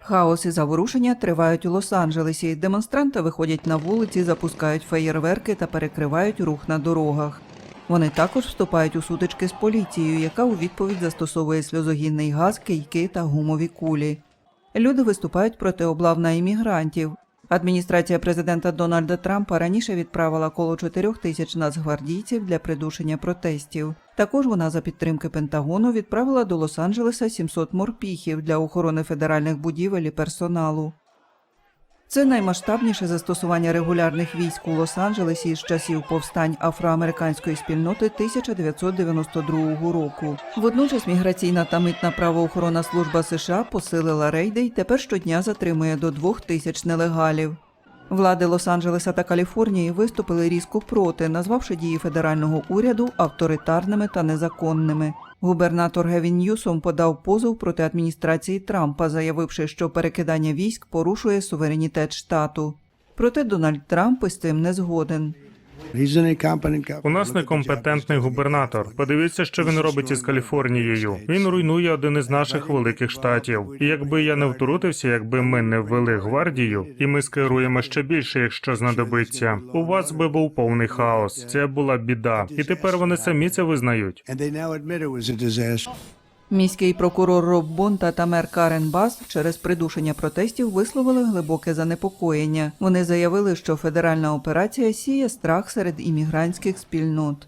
Хаос і заворушення тривають у Лос-Анджелесі. Демонстранти виходять на вулиці, запускають феєрверки та перекривають рух на дорогах. Вони також вступають у сутички з поліцією, яка у відповідь застосовує сльозогінний газ, кийки та гумові кулі. Люди виступають проти облав на іммігрантів. Адміністрація президента Дональда Трампа раніше відправила коло 4 тисяч нацгвардійців для придушення протестів. Також вона за підтримки Пентагону відправила до Лос-Анджелеса 700 морпіхів для охорони федеральних будівель і персоналу. Це наймасштабніше застосування регулярних військ у Лос-Анджелесі з часів повстань афроамериканської спільноти 1992 року. Водночас міграційна та митна правоохоронна служба США посилила рейди і тепер щодня затримує до двох тисяч нелегалів. Влади Лос-Анджелеса та Каліфорнії виступили різко проти, назвавши дії федерального уряду авторитарними та незаконними. Губернатор Гевін Ньюсом подав позов проти адміністрації Трампа, заявивши, що перекидання військ порушує суверенітет штату. Проте Дональд Трамп із цим не згоден. У нас некомпетентний губернатор. Подивіться, що він робить із Каліфорнією. Він руйнує один із наших великих штатів. І якби я не втрутився, якби ми не ввели гвардію, і ми скеруємо ще більше, якщо знадобиться. У вас би був повний хаос. Це була біда, і тепер вони самі це визнають. Міський прокурор Роб Бонта та мер Карен Бас через придушення протестів висловили глибоке занепокоєння. Вони заявили, що федеральна операція сіє страх серед іммігрантських спільнот.